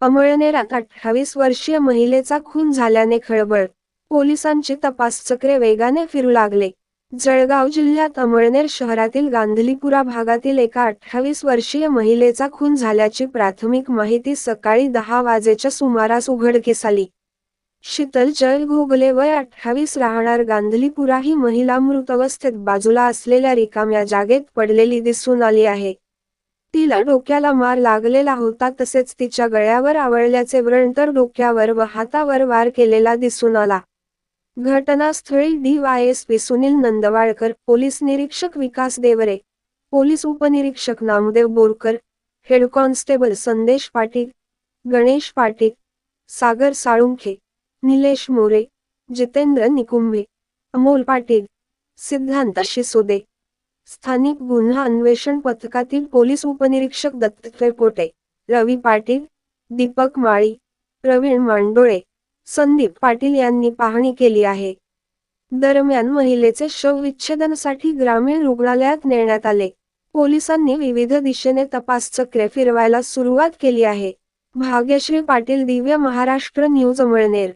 अमळनेरात अठ्ठावीस वर्षीय महिलेचा खून झाल्याने खळबळ. पोलिसांची तपासचक्रे वेगाने फिरू लागले. जळगाव जिल्ह्यात अमळनेर शहरातील गांधलीपुरा भागातील एका अठ्ठावीस वर्षीय महिलेचा खून झाल्याची प्राथमिक माहिती सकाळी दहा वाजेच्या सुमारास उघडकीस आली. शीतल जय घोगले वय अठ्ठावीस राहणार गांधलीपुरा ही महिला मृत अवस्थेत बाजूला असलेल्या रिकाम्या जागेत पडलेली दिसून आली आहे. तिला डोक्याला मार लागलेला होता तसेच तिच्या गळ्यावर आवळल्याचे व्रण तर डोक्यावर व हातावर वार केलेला दिसून आला. घटनास्थळी डीवायएसपी सुनील नंदवाळकर पोलीस निरीक्षक विकास देवरे पोलीस उपनिरीक्षक नामदेव बोरकर हेड कॉन्स्टेबल संदेश पाटील गणेश पाटील सागर साळुंखे निलेश मोरे जितेंद्र निकुंभे अमोल पाटील सिद्धांत शिसोदे स्थानिक गुन्हा अन्वेषण पथकातील पोलीस उपनिरीक्षक दत्तात्रय पोटे रवी पाटील दीपक माळी प्रवीण मांडोळे संदीप पाटील यांनी पाहणी केली आहे. दरम्यान महिलेचे शव विच्छेदनासाठी ग्रामीण रुग्णालयात नेण्यात आले. पोलिसांनी विविध दिशेने तपास चक्रे फिरवायला सुरुवात केली आहे. भाग्यश्री पाटील दिव्य महाराष्ट्र न्यूज अमळनेर.